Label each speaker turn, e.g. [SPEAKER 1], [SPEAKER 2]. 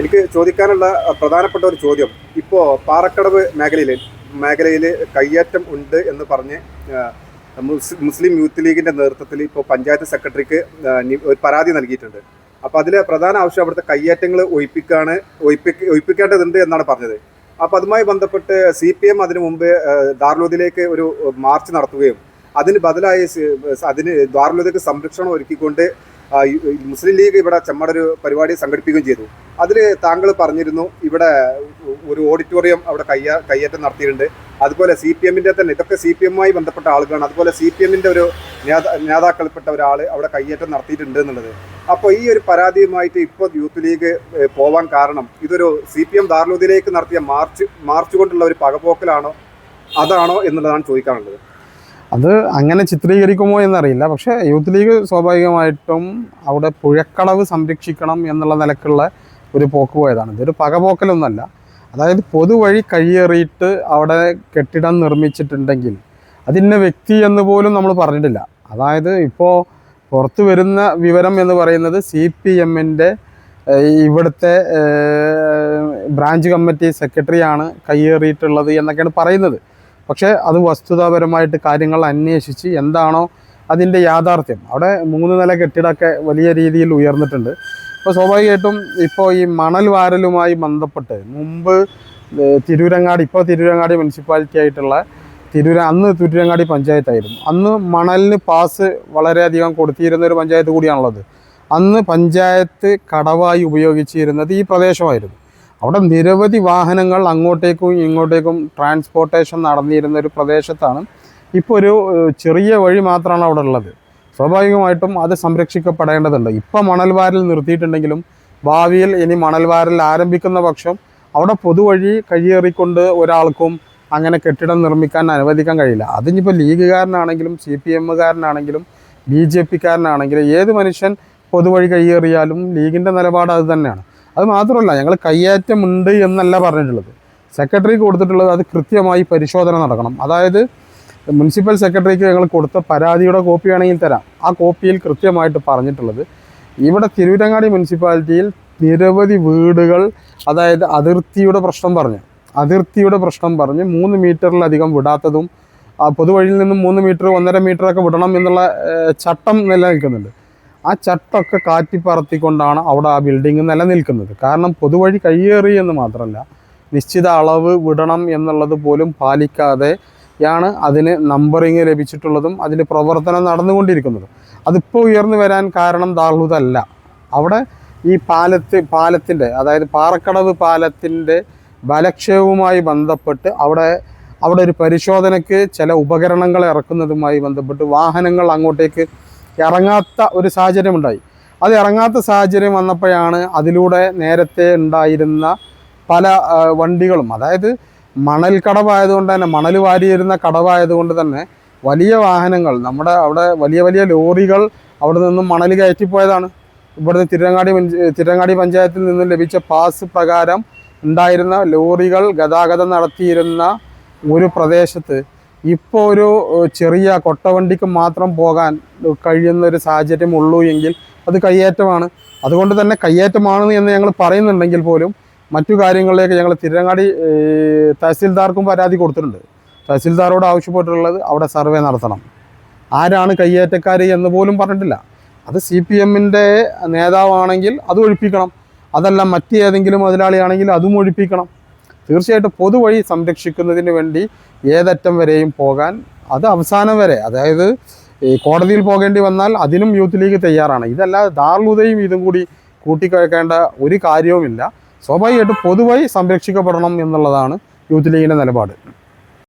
[SPEAKER 1] എനിക്ക് ചോദിക്കാനുള്ള പ്രധാനപ്പെട്ട ഒരു ചോദ്യം. ഇപ്പോൾ പാറക്കടവ് മേഖലയിൽ മേഖലയിൽ കയ്യേറ്റം ഉണ്ട് എന്ന് പറഞ്ഞ് മുസ്ലിം യൂത്ത് ലീഗിന്റെ നേതൃത്വത്തിൽ ഇപ്പോൾ പഞ്ചായത്ത് സെക്രട്ടറിക്ക് ഒരു പരാതി നൽകിയിട്ടുണ്ട്. അപ്പോൾ അതിലെ പ്രധാന ആവശ്യം അവിടുത്തെ കയ്യേറ്റങ്ങൾ ഒഴിപ്പിക്കാണ് ഒഴിപ്പിക്ക ഒഴിപ്പിക്കേണ്ടതുണ്ട് എന്നാണ് പറഞ്ഞത്. അപ്പോൾ അതുമായി ബന്ധപ്പെട്ട് സി പി എം അതിനു മുമ്പ് ദാർലൂദിലേക്ക് ഒരു മാർച്ച് നടത്തുകയും അതിന് ബദലായി അതിന് ദ്വാരലതയ്ക്ക് സംരക്ഷണം ഒരുക്കിക്കൊണ്ട് മുസ്ലിം ലീഗ് ഇവിടെ ചെമ്മടൊരു പരിപാടി സംഘടിപ്പിക്കുകയും ചെയ്തു. അതിൽ താങ്കൾ പറഞ്ഞിരുന്നു ഇവിടെ ഒരു ഓഡിറ്റോറിയം അവിടെ കയ്യ കയ്യേറ്റം നടത്തിയിട്ടുണ്ട്. അതുപോലെ സി പി എമ്മിന്റെ തന്നെ ഇതൊക്കെ സി പി എമ്മുമായി ബന്ധപ്പെട്ട ആളുകളാണ്. അതുപോലെ സി പി എമ്മിന്റെ ഒരു നേതാ നേതാക്കൾപ്പെട്ട ഒരാൾ അവിടെ കയ്യേറ്റം നടത്തിയിട്ടുണ്ട് എന്നുള്ളത്. അപ്പോൾ ഈ ഒരു പരാതിയുമായിട്ട് ഇപ്പോൾ യൂത്ത് ലീഗ് പോവാൻ കാരണം ഇതൊരു സി പി എം ദാർലൂദിലേക്ക് നടത്തിയ മാർച്ച് മാർച്ച് കൊണ്ടുള്ള ഒരു പകപോക്കലാണോ അതാണോ എന്നുള്ളതാണ് ചോദിക്കാനുള്ളത്.
[SPEAKER 2] അത് അങ്ങനെ ചിത്രീകരിക്കുമോ എന്നറിയില്ല. പക്ഷേ യൂത്ത് ലീഗ് സ്വാഭാവികമായിട്ടും അവിടെ പുഴക്കടവ് സംരക്ഷിക്കണം എന്നുള്ള നിലക്കുള്ള ഒരു പോക്ക് പോയതാണ്. ഇതൊരു പകപോക്കലൊന്നല്ല അതായത് പൊതുവഴി കഴിയേറിയിട്ട് അവിടെ കെട്ടിടം നിർമ്മിച്ചിട്ടുണ്ടെങ്കിൽ അതിന്ന വ്യക്തി എന്ന് പോലും നമ്മൾ പറഞ്ഞിട്ടില്ല. അതായത് ഇപ്പോൾ പുറത്തു വരുന്ന വിവരം എന്ന് പറയുന്നത് സി പി എമ്മിന്റെ ഇവിടുത്തെ ബ്രാഞ്ച് കമ്മിറ്റി സെക്രട്ടറിയാണ് കയ്യേറിയിട്ടുള്ളത് എന്നൊക്കെയാണ് പറയുന്നത്. പക്ഷേ അത് വസ്തുതാപരമായിട്ട് കാര്യങ്ങൾ അന്വേഷിച്ച് എന്താണോ അതിന്റെ യാഥാർത്ഥ്യം. അവിടെ മൂന്ന് നില കെട്ടിടമൊക്കെ വലിയ രീതിയിൽ ഉയർന്നിട്ടുണ്ട്. അപ്പോൾ സ്വാഭാവികമായിട്ടും ഇപ്പോൾ ഈ മണൽ വാരലുമായി ബന്ധപ്പെട്ട് മുമ്പ് തിരൂരങ്ങാടി ഇപ്പോൾ തിരൂരങ്ങാടി മുനിസിപ്പാലിറ്റി ആയിട്ടുള്ള തിരൂര അന്ന് തിരൂരങ്ങാടി പഞ്ചായത്തായിരുന്നു. അന്ന് മണലിന് പാസ് വളരെയധികം കൊടുത്തിരുന്ന ഒരു പഞ്ചായത്ത് കൂടിയാണുള്ളത്. അന്ന് പഞ്ചായത്ത് കടവായി ഉപയോഗിച്ചിരുന്നത് ഈ പ്രദേശമായിരുന്നു. അവിടെ നിരവധി വാഹനങ്ങൾ അങ്ങോട്ടേക്കും ഇങ്ങോട്ടേക്കും ട്രാൻസ്പോർട്ടേഷൻ നടന്നിരുന്ന ഒരു പ്രദേശത്താണ്. ഇപ്പോൾ ഒരു ചെറിയ വഴി മാത്രമാണ് അവിടെ ഉള്ളത്. സ്വാഭാവികമായിട്ടും അത് സംരക്ഷിക്കപ്പെടേണ്ടതുണ്ട്. ഇപ്പം മണൽവാരിൽ നിർത്തിയിട്ടുണ്ടെങ്കിലും ഭാവിയിൽ ഇനി മണൽവാരിൽ ആരംഭിക്കുന്ന പക്ഷം അവിടെ പൊതുവഴി കഴിയേറിക്കൊണ്ട് ഒരാൾക്കും അങ്ങനെ കെട്ടിടം നിർമ്മിക്കാൻ അനുവദിക്കാൻ കഴിയില്ല. അതിനിപ്പോൾ ലീഗുകാരനാണെങ്കിലും സി പി എമ്മുകാരനാണെങ്കിലും ബി ജെ പിക്കാരനാണെങ്കിലും ഏത് മനുഷ്യൻ പൊതുവഴി കയ്യേറിയാലും ലീഗിന്റെ നിലപാട് അത് തന്നെയാണ്. അത് മാത്രമല്ല ഞങ്ങൾ കയ്യേറ്റമുണ്ട് എന്നല്ല പറഞ്ഞിട്ടുള്ളത്. സെക്രട്ടറിക്ക് കൊടുത്തിട്ടുള്ളത് അത് കൃത്യമായി പരിശോധന നടക്കണം. അതായത് മുനിസിപ്പൽ സെക്രട്ടറിക്ക് ഞങ്ങൾ കൊടുത്ത പരാതിയുടെ കോപ്പി വേണമെങ്കിൽ തരാം. ആ കോപ്പിയിൽ കൃത്യമായിട്ട് പറഞ്ഞിട്ടുള്ളത്. ഇവിടെ തിരുവിരങ്ങാടി മുനിസിപ്പാലിറ്റിയിൽ നിരവധി വീടുകൾ അതായത് അതിർത്തിയുടെ പ്രശ്നം പറഞ്ഞു. അതിർത്തിയുടെ പ്രശ്നം പറഞ്ഞ്. മൂന്ന് മീറ്ററിലധികം വിടാത്തതും പൊതുവഴിയിൽ നിന്നും മൂന്ന് മീറ്റർ ഒന്നര മീറ്ററൊക്കെ വിടണം എന്നുള്ള ചട്ടം നിലനിൽക്കുന്നുണ്ട്. ആ ചട്ടൊക്കെ കാറ്റിപ്പറത്തിക്കൊണ്ടാണ് അവിടെ ആ ബിൽഡിംഗ് നിലനിൽക്കുന്നത്. കാരണം പൊതുവഴി കയ്യേറി എന്ന് മാത്രമല്ല നിശ്ചിത അളവ് വിടണം എന്നുള്ളത് പോലും പാലിക്കാതെ ാണ് അതിന് നമ്പറിങ് ലഭിച്ചിട്ടുള്ളതും അതിന് പ്രവർത്തനം നടന്നുകൊണ്ടിരിക്കുന്നതും. അതിപ്പോൾ ഉയർന്നു വരാൻ കാരണം ദാർഹുദല്ല അവിടെ ഈ പാലത്ത് പാലത്തിന്റെ അതായത് പാറക്കടവ് പാലത്തിന്റെ ബലക്ഷയവുമായി ബന്ധപ്പെട്ട് അവിടെ അവിടെ ഒരു പരിശോധനയ്ക്ക് ചില ഉപകരണങ്ങൾ ഇറക്കുന്നതുമായി ബന്ധപ്പെട്ട് വാഹനങ്ങൾ അങ്ങോട്ടേക്ക് ഇറങ്ങാത്ത ഒരു സാഹചര്യം ഉണ്ടായി അത് ഇറങ്ങാത്ത സാഹചര്യം വന്നപ്പോഴാണ് അതിലൂടെ നേരത്തെ ഉണ്ടായിരുന്ന പല വണ്ടികളും അതായത് മണൽ കടവായതുകൊണ്ട് തന്നെ മണൽ വാരിയിരുന്ന കടവായതുകൊണ്ട് തന്നെ വലിയ വാഹനങ്ങൾ നമ്മുടെ അവിടെ വലിയ വലിയ ലോറികൾ അവിടെ നിന്നും മണൽ കയറ്റിപ്പോയതാണ്. ഇവിടുന്ന് തിരുവങ്ങാടി തിരുരങ്ങാടി പഞ്ചായത്തിൽ നിന്നും ലഭിച്ച പാസ് പ്രകാരം ഉണ്ടായിരുന്ന ലോറികൾ ഗതാഗതം നടത്തിയിരുന്ന ഒരു പ്രദേശത്ത് ഇപ്പോൾ ഒരു ചെറിയ കൊട്ടവണ്ടിക്ക് മാത്രം പോകാൻ കഴിയുന്ന ഒരു സാഹചര്യം ഉള്ളൂ എങ്കിൽ അത് കയ്യേറ്റമാണ്. അതുകൊണ്ട് തന്നെ കയ്യേറ്റമാണ് എന്ന് ഞങ്ങൾ പറയുന്നുണ്ടെങ്കിൽ പോലും മറ്റു കാര്യങ്ങളിലേക്ക് ഞങ്ങൾ തിരങ്ങാടി തഹസിൽദാർക്കും പരാതി കൊടുത്തിട്ടുണ്ട്. തഹസിൽദാരോട് ആവശ്യപ്പെട്ടിട്ടുള്ളത് അവിടെ സർവേ നടത്തണം. ആരാണ് കയ്യേറ്റക്കാർ എന്ന് പോലും പറഞ്ഞിട്ടില്ല. അത് സി പി എമ്മിന്റെ നേതാവാണെങ്കിൽ അത് ഒഴിപ്പിക്കണം. അതല്ല മറ്റേതെങ്കിലും മുതലാളിയാണെങ്കിൽ അതും ഒഴിപ്പിക്കണം. തീർച്ചയായിട്ടും പൊതുവഴി സംരക്ഷിക്കുന്നതിന് വേണ്ടി ഏതറ്റം വരെയും പോകാൻ അത് അവസാനം വരെ. അതായത് ഈ കോടതിയിൽ പോകേണ്ടി വന്നാൽ അതിനും യൂത്ത് ലീഗ് തയ്യാറാണ്. ഇതല്ലാതെ ദാർലുദയും ഇതും കൂടി കൂട്ടിക്കഴക്കേണ്ട ഒരു കാര്യവുമില്ല. സ്വാഭാവികമായിട്ടും പൊതുവായി സംരക്ഷിക്കപ്പെടണം എന്നുള്ളതാണ് യൂത്ത് ലീഗിന്റെ നിലപാട്.